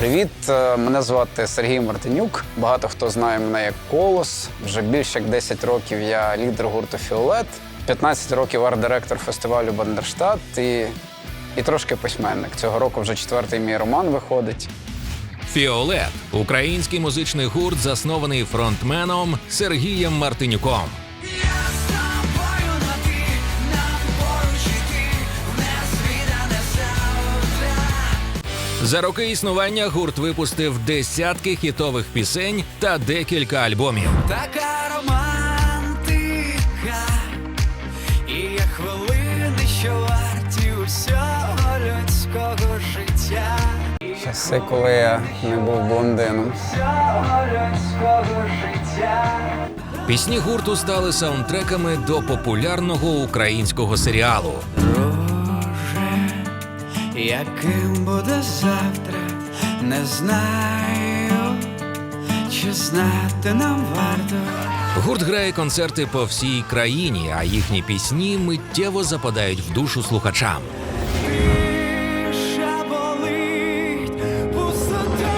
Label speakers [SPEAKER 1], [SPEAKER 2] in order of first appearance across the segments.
[SPEAKER 1] Привіт, е, мене звати Сергій Мартинюк. Багато хто знає мене як Колос. Вже більше як 10 років я лідер гурту Фіолет, 15 років арт-директор фестивалю Бандерштат і, і трошки письменник. Цього року вже четвертий мій роман виходить.
[SPEAKER 2] Фіолет український музичний гурт, заснований фронтменом Сергієм Мартинюком. За роки існування гурт випустив десятки хітових пісень та декілька альбомів.
[SPEAKER 3] Така романтика, і є хвилини, що варті усього людського життя.
[SPEAKER 1] Часи, коли я не був блондином.
[SPEAKER 3] Всього людського життя.
[SPEAKER 2] Пісні гурту стали саундтреками до популярного українського серіалу.
[SPEAKER 3] Яким буде завтра, не знаю, чи знати нам варто.
[SPEAKER 2] Гурт грає концерти по всій країні, а їхні пісні миттєво западають в душу слухачам.
[SPEAKER 3] Тиша болить пустотою.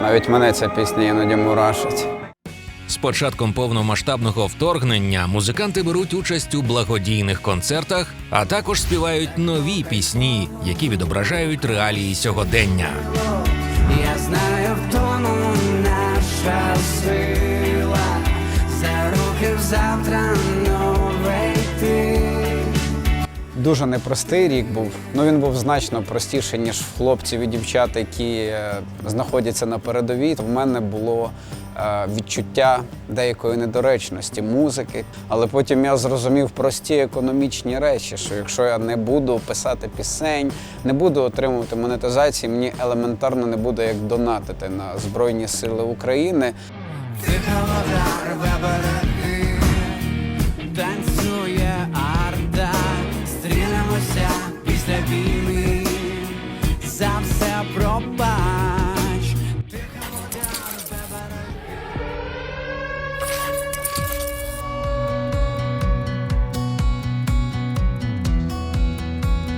[SPEAKER 1] Навіть мене ця пісня іноді мурашить.
[SPEAKER 2] Початком повномасштабного вторгнення музиканти беруть участь у благодійних концертах, а також співають нові пісні, які відображають реалії сьогодення.
[SPEAKER 3] Я знаю, в тому наша сила, за руки завтра нове йти.
[SPEAKER 1] Дуже непростий рік був. Ну він був значно простіший, ніж хлопців і дівчат, які е, знаходяться на передовій. В мене було відчуття деякої недоречності музики. Але потім я зрозумів прості економічні речі, що якщо я не буду писати пісень, не буду отримувати монетизації, мені елементарно не буде як донатити на Збройні Сили України.
[SPEAKER 3] Береги, танцює арда, стрінемося після війни, за все пробач.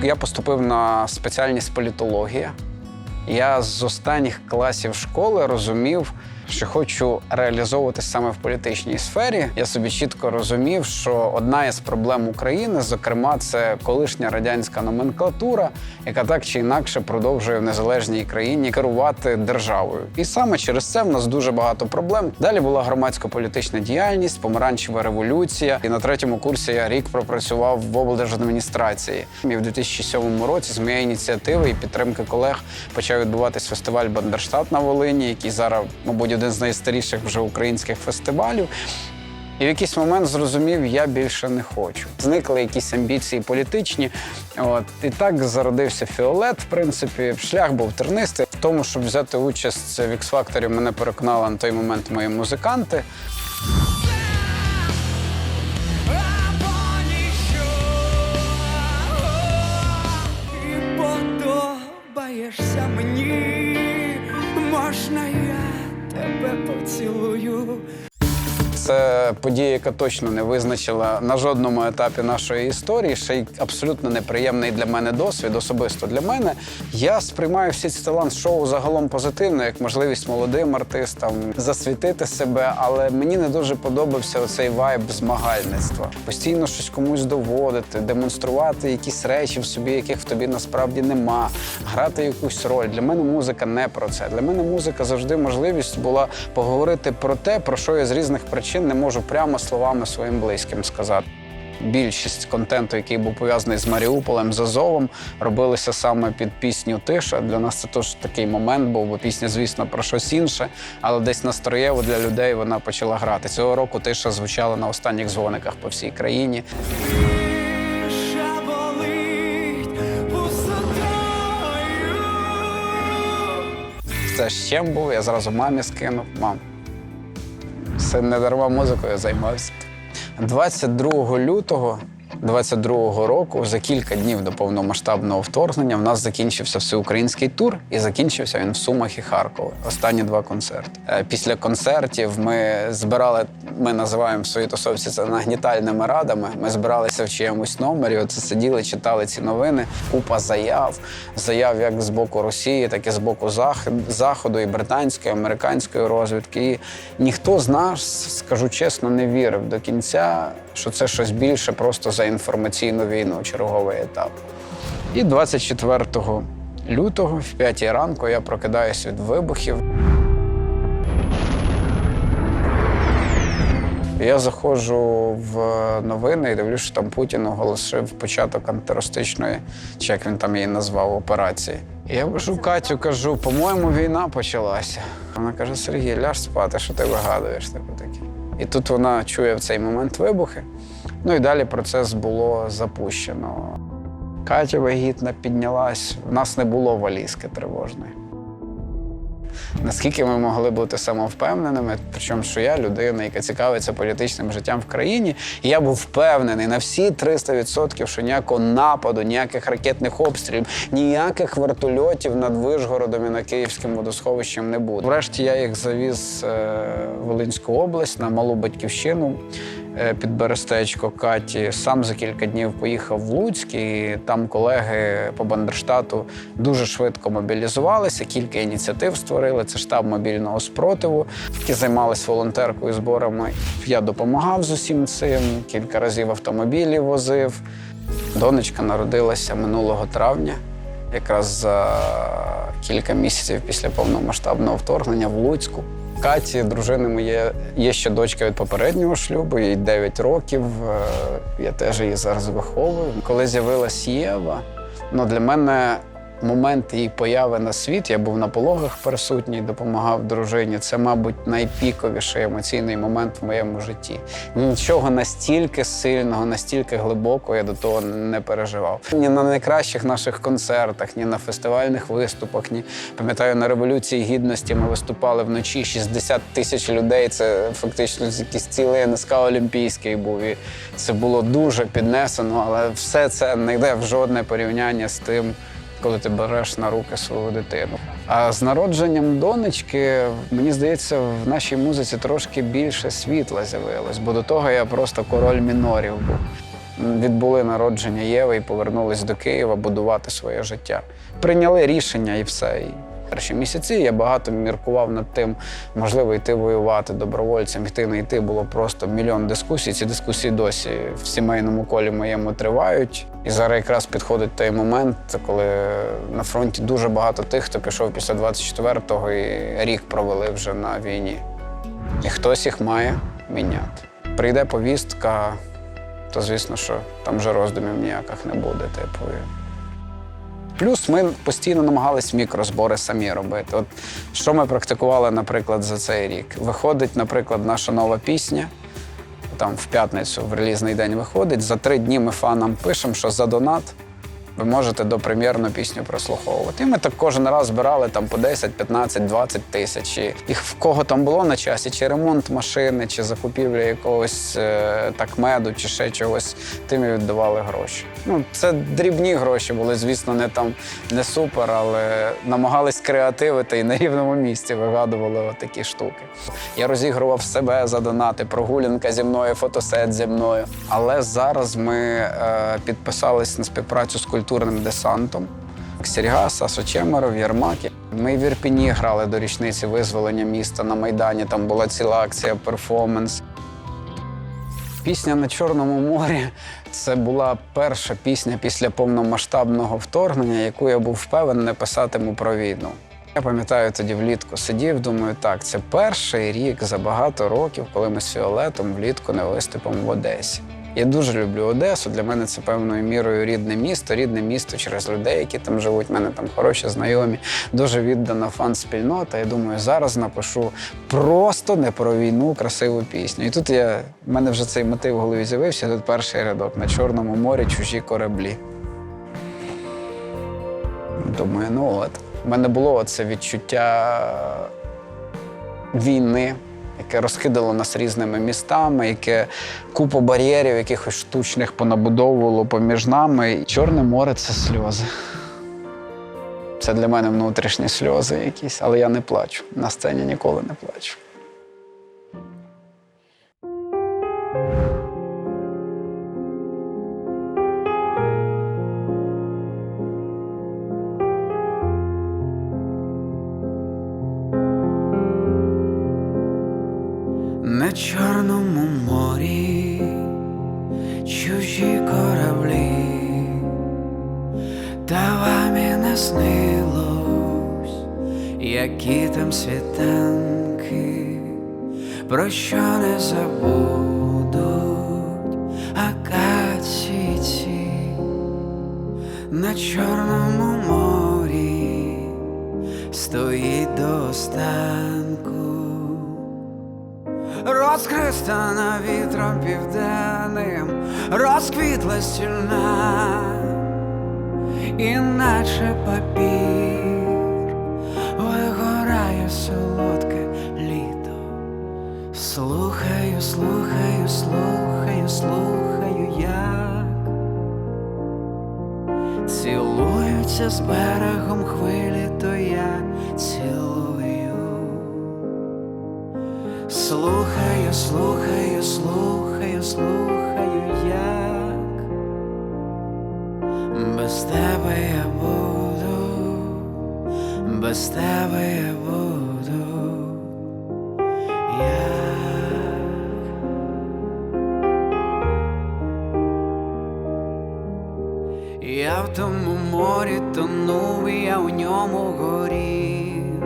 [SPEAKER 1] Я поступив на спеціальність політологія. Я з останніх класів школи розумів, що хочу реалізовуватися саме в політичній сфері. Я собі чітко розумів, що одна із проблем України, зокрема, це колишня радянська номенклатура, яка так чи інакше продовжує в незалежній країні керувати державою. І саме через це в нас дуже багато проблем. Далі була громадсько-політична діяльність, помаранчева революція. І на третьому курсі я рік пропрацював в облдержадміністрації. І в 2007 році з моєї ініціативи і підтримки колег почав відбуватись фестиваль Бандерштат на Волині, який зараз, мабуть, один з найстаріших вже українських фестивалів. І в якийсь момент зрозумів, я більше не хочу. Зникли якісь амбіції політичні. От і так зародився фіолет. В принципі, шлях був тернистий. В тому, щоб взяти участь в X-Factor, мене переконали на той момент мої музиканти. Це подія, яка точно не визначила на жодному етапі нашої історії. Ще й абсолютно неприємний для мене досвід, особисто для мене. Я сприймаю всі ці талант-шоу загалом позитивно, як можливість молодим артистам засвітити себе, але мені не дуже подобався оцей вайб змагальництва. Постійно щось комусь доводити, демонструвати якісь речі в собі, яких в тобі насправді нема, грати якусь роль. Для мене музика не про це. Для мене музика завжди можливість була поговорити про те, про що я з різних причин не можу прямо словами своїм близьким сказати. Більшість контенту, який був пов'язаний з Маріуполем, з Азовом, робилися саме під пісню Тиша. Для нас це теж такий момент був, бо пісня, звісно, про щось інше, але десь настроєво для людей вона почала грати. Цього року тиша звучала на останніх дзвониках по всій країні. Це з чим був. Я зразу мамі скинув. Мам, син не дарма музикою займався. 22 лютого 22-го року, за кілька днів до повномасштабного вторгнення, в нас закінчився всеукраїнський тур, і закінчився він в Сумах і Харкові. Останні два концерти. Е, Після концертів ми збирали, ми називаємо в своїй тусовці це нагнітальними радами. Ми збиралися в чиємусь номері. Оце сиділи, читали ці новини. Купа заяв, заяв як з боку Росії, так і з боку Зах- Заходу, і британської, і американської розвідки. І ніхто з нас, скажу чесно, не вірив до кінця, що це щось більше просто за інформаційну війну, черговий етап. І 24 лютого, в 5 ранку, я прокидаюсь від вибухів. Я заходжу в новини і дивлюся, що там Путін оголосив початок антитерористичної, чи як він там її назвав, операції. Я кажу Катю, кажу, по-моєму, війна почалася. Вона каже: Сергій, ляж спати, що ти вигадуєш типу таке. І тут вона чує в цей момент вибухи. Ну і далі процес було запущено. Катя вагітна піднялась, в нас не було валізки тривожної. Наскільки ми могли бути самовпевненими, причому що я людина, яка цікавиться політичним життям в країні, і я був впевнений на всі 300%, що ніякого нападу, ніяких ракетних обстрілів, ніяких вертольотів над Вишгородом і над Київським водосховищем не буде. Врешті я їх завіз е, в Волинську область на малу батьківщину під Берестечко Каті. Сам за кілька днів поїхав в Луцьк, і там колеги по Бандерштату дуже швидко мобілізувалися, кілька ініціатив створили. Це штаб мобільного спротиву, які займалися волонтеркою зборами. Я допомагав з усім цим, кілька разів автомобілі возив. Донечка народилася минулого травня, якраз за кілька місяців після повномасштабного вторгнення в Луцьку. Каті, дружини моє, є ще дочка від попереднього шлюбу, їй 9 років. е, Я теж її зараз виховую. Коли з'явилась Єва, ну для мене момент її появи на світ, я був на пологах присутній, допомагав дружині. Це, мабуть, найпіковіший емоційний момент в моєму житті. Нічого настільки сильного, настільки глибокого я до того не переживав. Ні на найкращих наших концертах, ні на фестивальних виступах, ні пам'ятаю, на революції гідності ми виступали вночі. 60 тисяч людей. Це фактично якийсь цілий НСК Олімпійський був. І це було дуже піднесено, але все це не йде в жодне порівняння з тим коли ти береш на руки свою дитину. А з народженням донечки, мені здається, в нашій музиці трошки більше світла з'явилось, бо до того я просто король мінорів був. Відбули народження Єви і повернулись до Києва будувати своє життя. Прийняли рішення і все. Перші місяці я багато міркував над тим, можливо, йти воювати добровольцем, йти не йти. Було просто мільйон дискусій. Ці дискусії досі в сімейному колі моєму тривають. І зараз якраз підходить той момент, коли на фронті дуже багато тих, хто пішов після 24-го і рік провели вже на війні. І хтось їх має міняти. Прийде повістка, то звісно, що там вже роздумів ніяких не буде. Типу. Плюс ми постійно намагались мікрозбори самі робити. От що ми практикували, наприклад, за цей рік? Виходить, наприклад, наша нова пісня. Там в п'ятницю в релізний день виходить. За три дні ми фанам пишемо, що за донат ви можете допрем'єрну пісню прослуховувати. І ми так кожен раз збирали там по 10, 15, 20 тисяч. І їх в кого там було на часі, чи ремонт машини, чи закупівля якогось е, так меду, чи ще чогось, тим і віддавали гроші. Ну, це дрібні гроші були, звісно, не там не супер, але намагались креативити і на рівному місці вигадували такі штуки. Я розігрував себе за донати, прогулянка зі мною, фотосет зі мною. Але зараз ми е, підписались на співпрацю з культурним десантом. Серга, Саша Чемеров, Єрмак. Ми в Ірпіні грали до річниці визволення міста на Майдані. Там була ціла акція, перформанс. Пісня на Чорному морі це була перша пісня після повномасштабного вторгнення, яку я був впевнений писатиму про війну. Я пам'ятаю, тоді влітку сидів, думаю, так, це перший рік за багато років, коли ми з Фіолетом влітку не виступимо в Одесі. Я дуже люблю Одесу. Для мене це певною мірою рідне місто, рідне місто через людей, які там живуть. У мене там хороші знайомі, дуже віддана фан-спільнота. Я думаю, зараз напишу просто не про війну, красиву пісню. І тут я в мене вже цей мотив в голові з'явився. Тут перший рядок на Чорному морі чужі кораблі. Думаю, ну от.
[SPEAKER 4] У мене було це відчуття війни, яке розкидало нас різними містами, яке купу бар'єрів, якихось штучних понабудовувало поміж нами. Чорне море це сльози. Це для мене внутрішні сльози якісь, але я не плачу. На сцені ніколи не плачу.
[SPEAKER 1] Які там світанки, про що не забудуть акації ці на Чорному морі стоїть до останку. Розхристана вітром південним, розквітла стільна, іначе папір, солодке літо. Слухаю, слухаю, слухаю, слухаю, як цілуються з берегом хвилі, то я цілую. Слухаю, слухаю, слухаю, слухаю, як без тебе я буду, без тебе я буду. В тому морі тонув, я в ньому горів.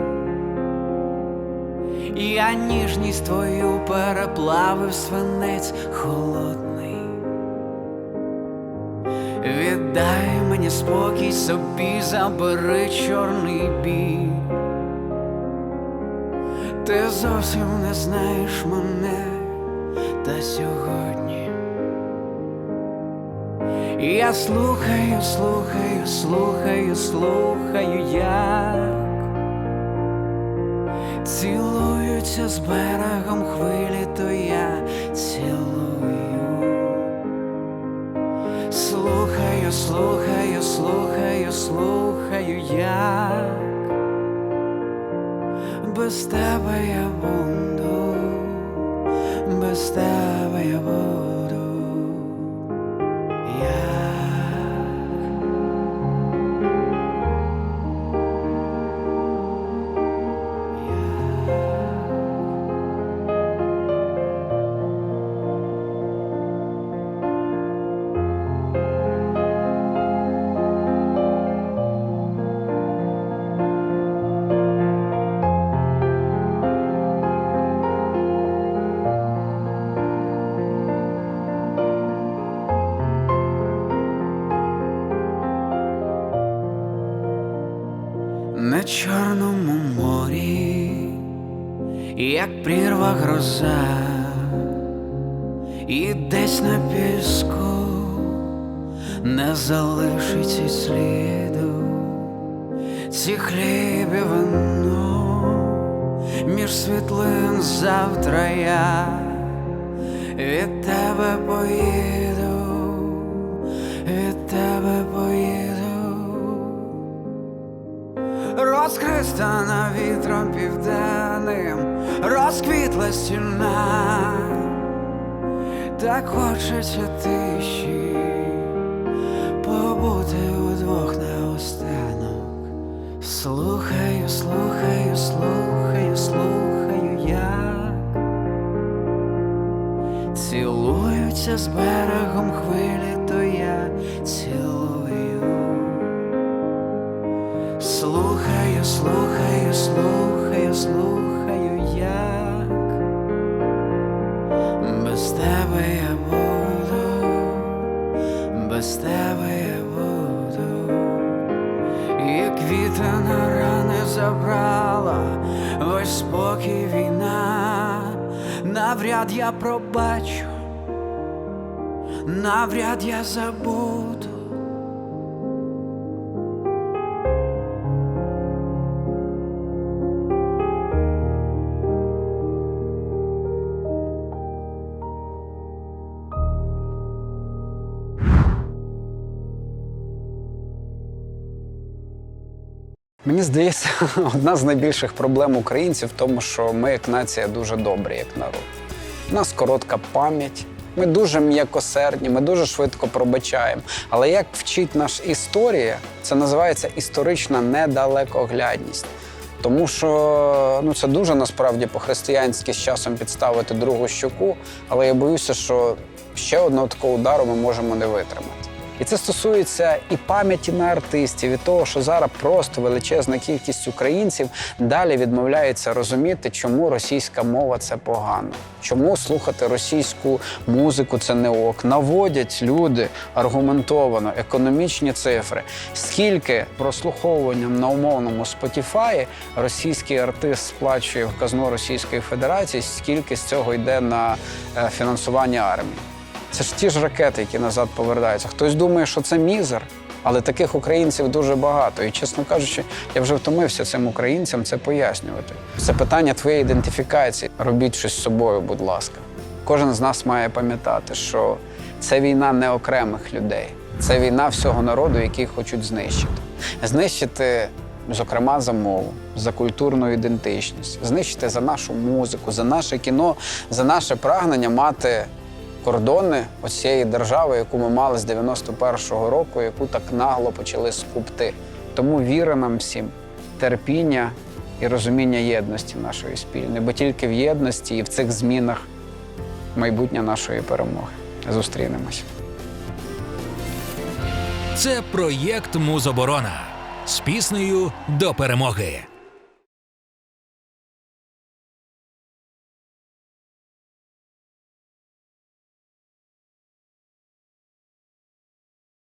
[SPEAKER 1] Я ніжність твою переплавив свинець холодний. Віддай мені спокій собі, забери чорний біль. Ти зовсім не знаєш мене та сьогодні. Я слухаю, слухаю, слухаю, слухаю, як цілуються з берегом хвилі, то я цілую. Слухаю, слухаю, слухаю, слухаю, як без тебе я буду, без тебе я буду. На Чорному морі, як прірва гроза, і десь на піску не залишиться сліду, ці хліб і вино між світлин завтра я від тебе поїду, від тебе поїду. Розхристана вітром південним, розквітла стіна, так хочеться тиші, побути удвох наостанок. Слухаю, слухаю, слухаю, слухаю, як цілуються з берегом хвилі, то я цілую. Слухаю, слухаю, слухаю, як без тебе я буду, без тебе я буду, і квіти на рани забрала, весь спокій війна, навряд я пробачу, навряд я забуду. Мені здається, одна з найбільших проблем українців в тому, що ми як нація дуже добрі, як народ. У нас коротка пам'ять, ми дуже м'якосердні, ми дуже швидко пробачаємо. Але як вчить наша історія, це називається історична недалекоглядність. Тому що ну, це дуже насправді по-християнськи з часом підставити другу щоку, але я боюся, що ще одного такого удару ми можемо не витримати. І це стосується і пам'яті на артистів, і того, що зараз просто величезна кількість українців далі відмовляється розуміти, чому російська мова це погано, чому слухати російську музику це не ок. Наводять люди аргументовано економічні цифри. Скільки прослуховуванням на умовному Spotify російський артист сплачує в казну Російської Федерації, скільки з цього йде на е, фінансування армії. Це ж ті ж ракети, які назад повертаються. Хтось думає, що це мізер, але таких українців дуже багато. І, чесно кажучи, я вже втомився цим українцям це пояснювати. Це питання твоєї ідентифікації. Робіть щось з собою, будь ласка. Кожен з нас має пам'ятати, що це війна не окремих людей, це війна всього народу, який хочуть знищити. Знищити, зокрема, за мову, за культурну ідентичність, знищити за нашу музику, за наше кіно, за наше прагнення мати кордони цієї держави, яку ми мали з 91-го року, яку так нагло почали скупти. Тому віри нам всім, терпіння і розуміння єдності нашої спільної, бо тільки в єдності і в цих змінах майбутнє нашої перемоги. Зустрінемось.
[SPEAKER 2] Це проєкт Музоборона з піснею до перемоги.